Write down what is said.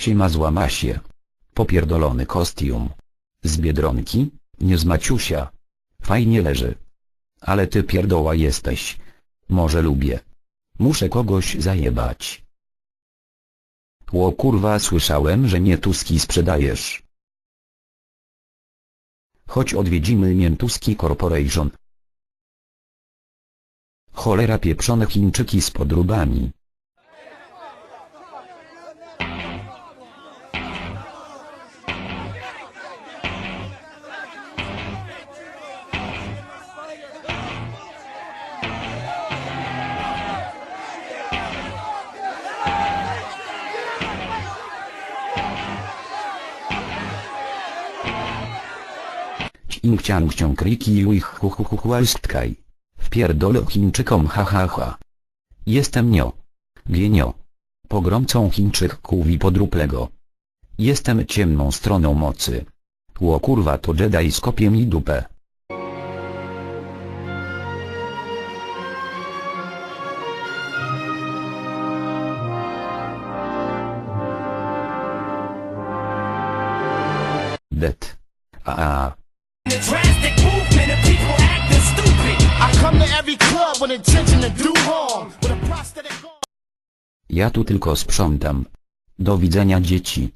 Siema złamasie. Popierdolony kostium. Z Biedronki, nie z Maciusia. Fajnie leży. Ale ty pierdoła jesteś. Może lubię. Muszę kogoś zajebać. Ło kurwa słyszałem, że miętuski sprzedajesz. Chodź odwiedzimy Miętuski Corporation. Cholera pieprzone Chińczyki z podróbami. Cing ciang ciąg kriki i uich hu hu hu hualstkaj. Wpierdolę Chińczykom ha ha ha. Jestem nio. Gienio. Pogromcą Chińczyków i podruplego. Jestem ciemną stroną mocy. Ło kurwa to Jedi z kopiem i dupę. Det. A a. Ja tu tylko sprzątam. Do widzenia dzieci.